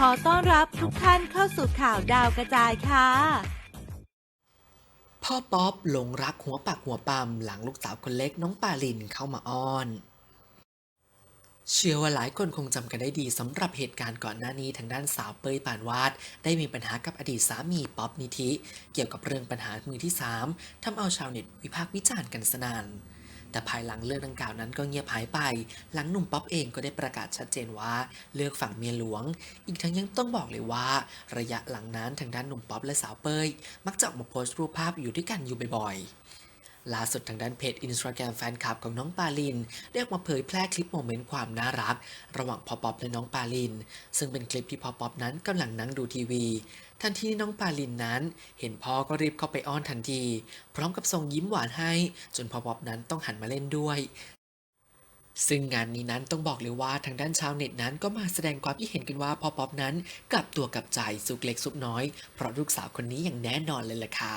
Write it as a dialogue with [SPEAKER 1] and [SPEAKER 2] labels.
[SPEAKER 1] ขอต้อนรับทุกท่านเข้าสู่ข่าวดาวกระจายค่ะ
[SPEAKER 2] พ่อป๊อปหลงรักหัวปักหัวปั๊มหลังลูกสาวคนเล็กน้องปาลินเข้ามาอ้อน เชื่อว่าหลายคนคงจำกันได้ดีสำหรับเหตุการณ์ก่อนหน้านี้ทางด้านสาวเปยปานวาด ได้มีปัญหากับอดีตสามีป๊อปนิธิ เกี่ยวกับเรื่องปัญหามือที่ 3ทำเอาชาวเน็ตวิพากษ์วิจารณ์กันสนาน แต่ภายหลังเรื่องดังกล่าวนั้นก็เงียบหายไป หลังหนุ่มป๊อปเองก็ได้ประกาศชัดเจนว่าเลือกฝั่งเมียหลวง อีกทั้งยังต้องบอกเลยว่า ระยะหลังนั้นทางด้านหนุ่มป๊อปและสาวเป้ยมักจะออกมาโพสต์รูปภาพอยู่ด้วยกันอยู่บ่อยๆ ล่าสุดทางด้านเพจอินสตาแกรมแฟนคลับของน้องปาลินได้ออกมาเผยแพร่คลิปโมเมนต์ความน่ารัก ระหว่างพอป๊อปและน้องปาลิน ซึ่งเป็นคลิปที่พอป๊อปนั้นกำลังนั่งดูทีวี ทันทีน้องปาลินนั้น เห็นพ่อก็รีบเข้าไปอ้อนทันที พร้อมกับส่งยิ้มหวานให้ จนพอป๊อปนั้นต้องหันมาเล่นด้วยซึ่งงานนี้นั้นต้องบอกเลยว่าทางด้านชาวเน็ตนั้นก็มาแสดงความคิดเห็นกันว่าพอป๊อปนั้นกลับตัวกลับใจสุกเล็กสุกน้อย เพราะลูกสาวคนนี้อย่างแน่นอนเลยล่ะค่ะ